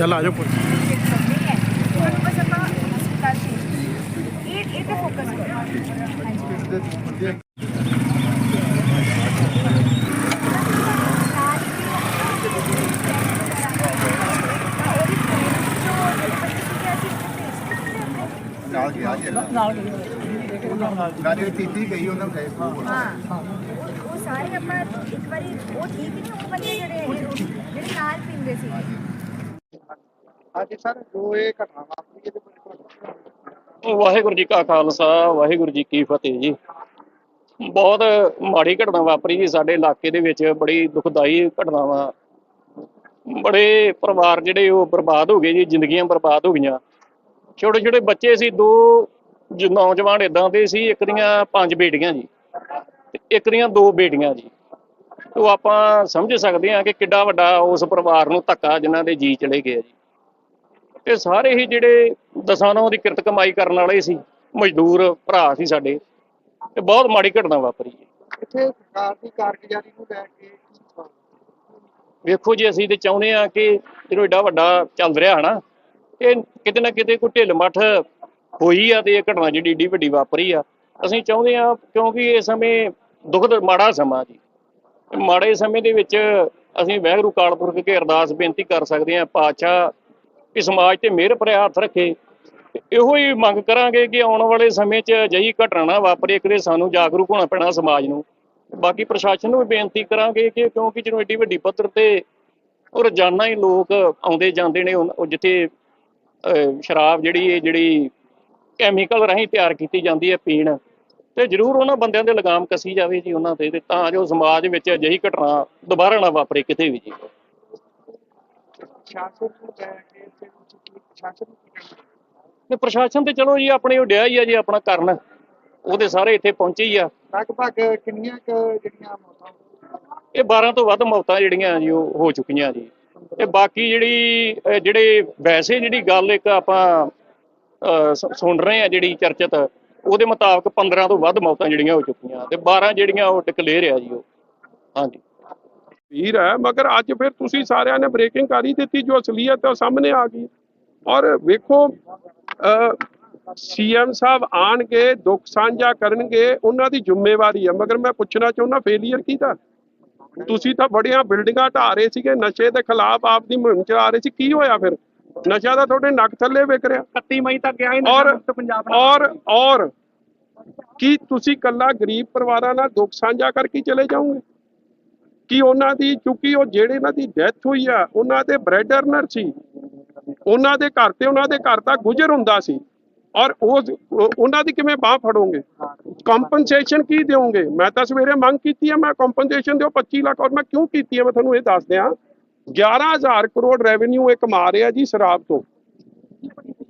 ਚੱਲ ਆ ਜਾਓ ਪੁੱਤ। ਨਾਲ ਗਿਆ ਜੀ ਨਾਲ ਗੱਲ ਕੀਤੀ ਗਈ ਉਹਨਾਂ ਨੂੰ ਉਹ ਸਾਰੇ ਆਪਾਂ ਇੱਕ ਵਾਰੀ ਉਹ ਠੀਕ ਨਹੀਂ ਉਹ ਬੰਦੇ ਜਿਹੜੇ ਹੈਗੇ ਉਹ ਜਿਹੜੇ ਨਾਲ ਪੀਂਦੇ ਸੀ ਅੱਜ ਸਰ, ਜੋ ਇਹ ਘਟਨਾ ਵਾਪਰੀ ਇਹਦੇ ਬਾਰੇ ਵਾਹਿਗੁਰੂ ਜੀ ਕਾ ਖਾਲਸਾ, ਵਾਹਿਗੁਰੂ ਜੀ ਕੀ ਫਤਿਹ ਜੀ। ਬਹੁਤ ਮਾੜੀ ਘਟਨਾ ਵਾਪਰੀ ਜੀ ਸਾਡੇ ਇਲਾਕੇ ਦੇ ਵਿੱਚ, ਬੜੀ ਦੁਖਦਾਈ ਘਟਨਾ ਵਾ। ਬੜੇ ਪਰਿਵਾਰ ਜਿਹੜੇ ਉਹ ਬਰਬਾਦ ਹੋ ਗਏ ਜੀ, ਜ਼ਿੰਦਗੀਆਂ ਬਰਬਾਦ ਹੋ ਗਈਆਂ। ਛੋਟੇ ਛੋਟੇ ਬੱਚੇ ਸੀ, ਦੋ ਨੌਜਵਾਨ ਇਦਾਂ ਦੇ ਸੀ, ਇੱਕ ਦੀਆਂ ਪੰਜ ਬੇਟੀਆਂ ਜੀ ਤੇ ਇੱਕ ਦੀਆਂ ਦੋ ਬੇਟੀਆਂ ਜੀ। ਉਹ ਆਪਾਂ ਸਮਝ ਸਕਦੇ ਹਾਂ ਕਿ ਕਿੱਡਾ ਵੱਡਾ ਉਸ ਪਰਿਵਾਰ ਨੂੰ ਧੱਕਾ ਜਿਨ੍ਹਾਂ ਦੇ ਜੀ ਚਲੇ ਗਏ ਜੀ। ਤੇ ਸਾਰੇ ਹੀ ਜਿਹੜੇ ਦਸਾਂ ਨੌ ਦੀ ਕਿਰਤ ਕਮਾਈ ਕਰਨ ਵਾਲੇ ਸੀ ਮਜ਼ਦੂਰ ਭਰਾ ਸੀ ਸਾਡੇ ਤੇ ਬਹੁਤ ਮਾੜੀ ਘਟਨਾ ਵਾਪਰੀ ਇੱਥੇ ਸਰਕਾਰ ਦੀ ਕਾਰਗੁਜ਼ਾਰੀ ਨੂੰ ਲੈ ਕੇ ਕੀ? ਵੇਖੋ ਜੀ ਅਸੀਂ ਤੇ ਚਾਹੁੰਦੇ ਆ ਕਿ ਜਦੋਂ ਏਡਾ ਵੱਡਾ ਚੱਲ ਰਿਹਾ ਨਾ ਇਹ ਕਿਤੇ ਨਾ ਕਿਤੇ ਕੋਈ ਢਿੱਲ ਮੱਠ ਹੋਈ ਆ ਤੇ ਇਹ ਘਟਨਾ ਜਿਹੜੀ ਏਡੀ ਵੱਡੀ ਵਾਪਰੀ ਆ। ਅਸੀਂ ਚਾਹੁੰਦੇ ਆ ਕਿਉਂਕਿ ਇਹ ਸਮੇਂ ਦੁਖਦ ਮਾੜਾ ਸਮਾਂ ਜੀ। ਮਾੜੇ ਸਮੇਂ ਦੇ ਵਿੱਚ ਅਸੀਂ ਵਾਹਿਗੁਰੂ ਕਾਲਪੁਰਖ ਅੱਗੇ ਅਰਦਾਸ ਬੇਨਤੀ ਕਰ ਸਕਦੇ ਆ ਪਾਤਸ਼ਾਹ ਕਿ ਸਮਾਜ ਤੇ ਮਿਹਰ ਭਰਿਆ ਹੱਥ ਰੱਖੇ। ਇਹੋ ਹੀ ਮੰਗ ਕਰਾਂਗੇ ਕਿ ਆਉਣ ਵਾਲੇ ਸਮੇਂ 'ਚ ਅਜਿਹੀ ਘਟਨਾ ਨਾ ਵਾਪਰੇ ਕਿਤੇ ਸਾਨੂੰ ਜਾਗਰੂਕ ਹੋਣਾ ਪੈਣਾ ਸਮਾਜ ਨੂੰ। ਬਾਕੀ ਪ੍ਰਸ਼ਾਸਨ ਨੂੰ ਵੀ ਬੇਨਤੀ ਕਰਾਂਗੇ ਕਿ ਕਿਉਂਕਿ ਜਦੋਂ ਏਡੀ ਵੱਡੀ ਪੱਧਰ ਤੇ ਉਹ ਰੋਜ਼ਾਨਾ ਹੀ ਲੋਕ ਆਉਂਦੇ ਜਾਂਦੇ ਨੇ, ਉਹ ਜਿੱਥੇ ਸ਼ਰਾਬ ਜਿਹੜੀ ਇਹ ਜਿਹੜੀ ਕੈਮੀਕਲ ਰਾਹੀਂ ਤਿਆਰ ਕੀਤੀ ਜਾਂਦੀ ਹੈ ਪੀਣ, ਤੇ ਜ਼ਰੂਰ ਉਹਨਾਂ ਬੰਦਿਆਂ ਦੇ ਲਗਾਮ ਕੱਸੀ ਜਾਵੇ ਜੀ ਉਹਨਾਂ ਤੇ ਤੇ ਤਾਂ ਜੋ ਸਮਾਜ ਵਿੱਚ ਅਜਿਹੀ ਘਟਨਾ ਦੁਬਾਰਾ ਨਾ ਵਾਪਰੇ ਕਿਤੇ ਵੀ ਜੀ। ਸ਼ਾਸਨ ਨੂੰ ਲੈ ਕੇ ਤੇ ਕੁਝ ਕੀ ਸ਼ਾਸਨ ਨੂੰ ਕੀ ਕਹਿਣਾ? ਤੇ ਪ੍ਰਸ਼ਾਸਨ ਤੇ ਚਲੋ ਜੀ ਆਪਣੇ ਉਹ ਡਿਆ ਹੀ ਆ ਜੀ ਆਪਣਾ ਕਰਨ। ਉਹਦੇ ਸਾਰੇ ਇੱਥੇ ਪਹੁੰਚੇ ਹੀ ਆ। ਲਗਭਗ ਕਿੰਨੀਆਂ ਕੁ ਜਿਹੜੀਆਂ ਮੌਤਾਂ ਇਹ 12 ਤੋਂ ਵੱਧ ਮੌਤਾਂ ਜਿਹੜੀਆਂ ਜੀ ਉਹ ਹੋ ਚੁੱਕੀਆਂ ਜੀ। ਤੇ ਬਾਕੀ ਜਿਹੜੀ ਅਹ ਜਿਹੜੇ ਵੈਸੇ ਜਿਹੜੀ ਗੱਲ ਇੱਕ ਆਪਾਂ ਅਹ, ਸੁ- ਸੁਣ ਰਹੇ ਆ ਜਿਹੜੀ ਚਰਚਿਤ ਉਹਦੇ ਮੁਤਾਬਕ 15 ਤੋਂ ਵੱਧ ਮੌਤਾਂ ਜਿਹੜੀਆਂ ਹੋ ਚੁੱਕੀਆਂ। ਤੇ 12 ਜਿਹੜੀਆਂ ਉਹ ਡਿਕਲੇਅਰ ਆ ਜੀ ਉਹ। ਹਾਂਜੀ। ਵੀਰ ਹੈ ਮਗਰ ਅੱਜ ਫਿਰ ਤੁਸੀਂ ਸਾਰਿਆਂ ਨੇ ਬ੍ਰੇਕਿੰਗ ਕਰ ਹੀ ਦਿੱਤੀ ਜੋ ਅਸਲੀਅਤ ਹੈ ਉਹ ਸਾਹਮਣੇ ਆ ਗਈ। ਔਰ ਵੇਖੋ ਸੀਐਮ ਸਾਹਿਬ ਆਣਗੇ ਦੁੱਖ ਸਾਂਝਾ ਕਰਨਗੇ ਉਹਨਾਂ ਦੀ ਜ਼ਿੰਮੇਵਾਰੀ ਹੈ। ਮਗਰ ਮੈਂ ਪੁੱਛਣਾ ਚਾਹੁੰਦਾ ਫੇਲੀਅਰ ਕਿਹਦਾ ਤੁਸੀਂ ਤਾਂ ਬੜੀਆਂ ਬਿਲਡਿੰਗਾਂ ਢਾ ਰਹੇ ਸੀਗੇ ਨਸ਼ੇ ਦੇ ਖਿਲਾਫ ਆਪਦੀ ਮੁਹਿੰਮ ਚਲਾ ਰਹੇ ਸੀ ਕੀ ਹੋਇਆ ਫਿਰ? ਨਸ਼ਾ ਤਾਂ ਤੁਹਾਡੇ ਨੱਕ ਥੱਲੇ ਵਿਕ ਰਿਹਾ। 31 ਮਈ ਤੱਕ ਗਿਆ ਔਰ ਔਰ ਔਰ ਕੀ ਤੁਸੀਂ ਕੱਲਾ ਗਰੀਬ ਪਰਿਵਾਰਾਂ ਨਾਲ ਦੁੱਖ ਸਾਂਝਾ ਕਰਕੇ ਚਲੇ ਜਾਓਗੇ? ਕਿ ਉਹਨਾਂ ਦੀ, ਕਿਉਂਕਿ ਉਹ ਜਿਹੜੇ ਇਹਨਾਂ ਦੀ ਡੈਥ ਹੋਈ ਆ, ਉਹਨਾਂ ਦੇ ਬ੍ਰੈਡ ਅਰਨਰ ਸੀ। ਉਹਨਾਂ ਦੇ ਘਰ ਤੇ ਉਹਨਾਂ ਦੇ ਘਰ ਦਾ ਗੁਜ਼ਰ ਹੁੰਦਾ ਸੀ। ਔਰ ਉਹ, ਉਹਨਾਂ ਦੀ ਕਿਵੇਂ ਬਾਹ ਫੜੋਗੇ? ਕੰਪਨਸੇਸ਼ਨ ਕੀ ਦਿਓਗੇ? ਮੈਂ ਤਾਂ ਸਵੇਰੇ ਮੰਗ ਕੀਤੀ ਹੈ ਮੈਂ ਕੰਪਨਸੇਸ਼ਨ ਦਿਓ 25 ਲੱਖ, ਔਰ ਮੈਂ ਕਿਉਂ ਕੀਤੀ ਹੈ ਮੈਂ ਤੁਹਾਨੂੰ ਇਹ ਦੱਸ ਦਿਆਂ 11000 ਕਰੋੜ ਰੈਵਨਿਊ ਇਹ ਕਮਾ ਰਿਹਾ ਜੀ ਸ਼ਰਾਬ ਤੋਂ।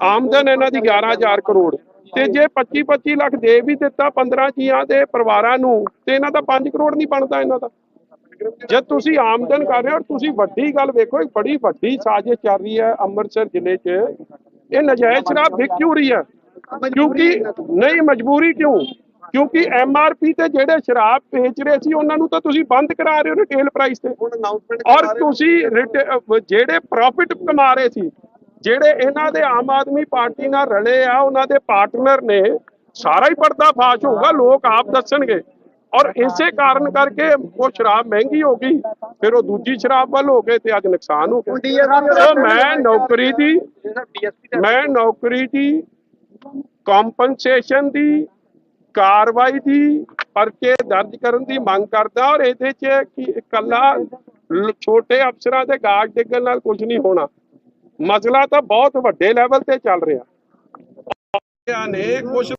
ਆਮਦਨ ਇਹਨਾਂ ਦੀ 11000 ਕਰੋੜ। ਤੇ ਜੇ 25 25 ਲੱਖ ਦੇ ਵੀ ਦਿੱਤਾ 15 ਜੀਆਂ ਦੇ ਪਰਿਵਾਰਾਂ ਨੂੰ, ਤੇ ਇਹਨਾਂ ਦਾ 5 ਕਰੋੜ ਨਹੀਂ ਬਣਦਾ ਇਹਨਾਂ ਦਾ। ਜਦ ਤੁਸੀਂ ਆਮਦਨ ਕਰ ਰਹੇ ਹੋ ਤੁਸੀਂ ਵੱਡੀ ਗੱਲ ਵੇਖੋ ਇੱਕ ਬੜੀ ਵੱਡੀ ਸਾਜ਼ਿਸ਼ ਚੱਲ ਰਹੀ ਹੈ ਅੰਮ੍ਰਿਤਸਰ ਜ਼ਿਲ੍ਹੇ 'ਚ। ਇਹ ਨਜਾਇਜ਼ ਸ਼ਰਾਬ ਵਿਕ ਕਿਉਂ ਰਹੀ ਹੈ। ਕਿਉਂਕਿ ਨਹੀਂ ਮਜਬੂਰੀ ਕਿਉਂ? ਕਿਉਂਕਿ ਐਮਆਰਪੀ ਤੇ ਜਿਹੜੇ ਸ਼ਰਾਬ ਵੇਚ ਰਹੇ ਸੀ ਉਹਨਾਂ ਨੂੰ ਤਾਂ ਤੁਸੀਂ ਬੰਦ ਕਰਾ ਰਹੇ ਹੋ ਰਿਟੇਲ ਪ੍ਰਾਈਸ ਤੇ। ਔਰ ਤੁਸੀਂ ਜਿਹੜੇ ਪ੍ਰੋਫਿਟ ਕਮਾ ਰਹੇ ਸੀ ਜਿਹੜੇ ਇਹਨਾਂ ਦੇ ਆਮ ਆਦਮੀ ਪਾਰਟੀ ਨਾਲ ਰਲੇ ਆ ਉਹਨਾਂ ਦੇ ਪਾਰਟਨਰ ਨੇ ਸਾਰਾ ਹੀ ਪਰਦਾ ਫਾਸ਼ ਹੋਊਗਾ ਲੋਕ ਆਪ ਦੱਸਣਗੇ। ਔਰ ਇਸੇ ਕਾਰਨ ਕਰਕੇ ਉਹ ਸ਼ਰਾਬ ਮਹਿੰਗੀ ਹੋ ਗਈ ਫਿਰ ਉਹ ਦੂਜੀ ਸ਼ਰਾਬ ਵੱਲ ਹੋ ਗਏ ਤੇ ਅੱਜ ਨੁਕਸਾਨ ਹੋ ਗਿਆ। ਮੈਂ ਨੌਕਰੀ ਦੀ ਮੈਂ ਨੌਕਰੀ ਦੀ ਕੰਪਨਸੇਸ਼ਨ ਦੀ ਕਾਰਵਾਈ ਦੀ ਪਰਚੇ ਦਰਜ ਕਰਨ ਦੀ ਮੰਗ ਕਰਦਾ ਔਰ ਇਹਦੇ 'ਚ ਕਿ ਇਕੱਲਾ ਛੋਟੇ ਅਫਸਰਾਂ ਦੇ ਗਾਜ ਡਿੱਗਣ ਨਾਲ ਕੁਝ ਨਹੀਂ ਹੋਣਾ। ਮਸਲਾ ਤਾਂ ਬਹੁਤ ਵੱਡੇ ਲੈਵਲ ਤੇ ਚੱਲ ਰਿਹਾ। ਨੇ ਕੁਝ